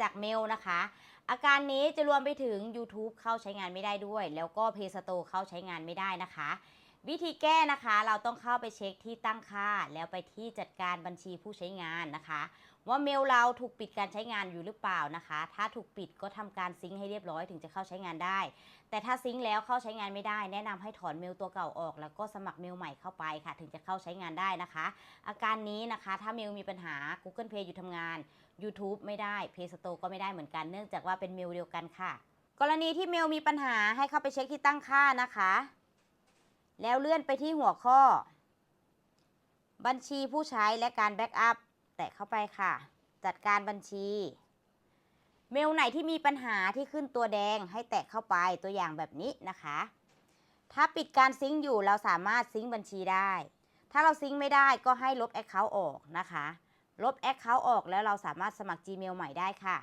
จากเมลนะคะ อาการนี้จะรวมไปถึง YouTube เข้าใช้งานไม่ได้ด้วย แล้วก็ Play Store เข้าใช้งานไม่ได้นะคะ วิธีแก้นะคะ เราต้องเข้าไปเช็คที่ตั้งค่า แล้วไปที่จัดการบัญชีผู้ใช้งานนะคะ ว่าเมลเราถูกปิดการใช้งานอยู่หรือเปล่านะคะ ถ้าถูกปิดก็ทำการซิงค์ให้เรียบร้อยถึงจะเข้าใช้งานได้ แต่ถ้าซิงค์แล้วเข้าใช้งานไม่ได้ แนะนำให้ถอนเมลตัวเก่าออก แล้วก็สมัครเมลใหม่เข้าไปค่ะ ถึงจะเข้าใช้งานได้นะคะ อาการนี้นะคะ ถ้าเมลมีปัญหา Google Play อยู่ทำงาน YouTube ไม่ได้ Play Store ก็ไม่ได้เหมือนกันเนื่องจากว่าเป็นเมลเดียวกันค่ะ กรณีที่เมลมีปัญหาให้เข้าไปเช็คที่ตั้งค่านะคะ แล้วเลื่อนไปที่หัวข้อ บัญชีผู้ใช้และการแบ็กอัพ แตะเข้าไปค่ะ จัดการบัญชี เมลไหนที่มีปัญหาที่ขึ้นตัวแดงให้แตะเข้าไปตัวอย่างแบบนี้นะคะ ถ้าปิดการซิงค์อยู่เราสามารถซิงค์บัญชีได้ ถ้าเราซิงค์ไม่ได้ก็ให้ลบ Account ออกนะคะ ลบ Account ออกแล้วเราสามารถสมัคร Gmail ใหม่ได้ค่ะ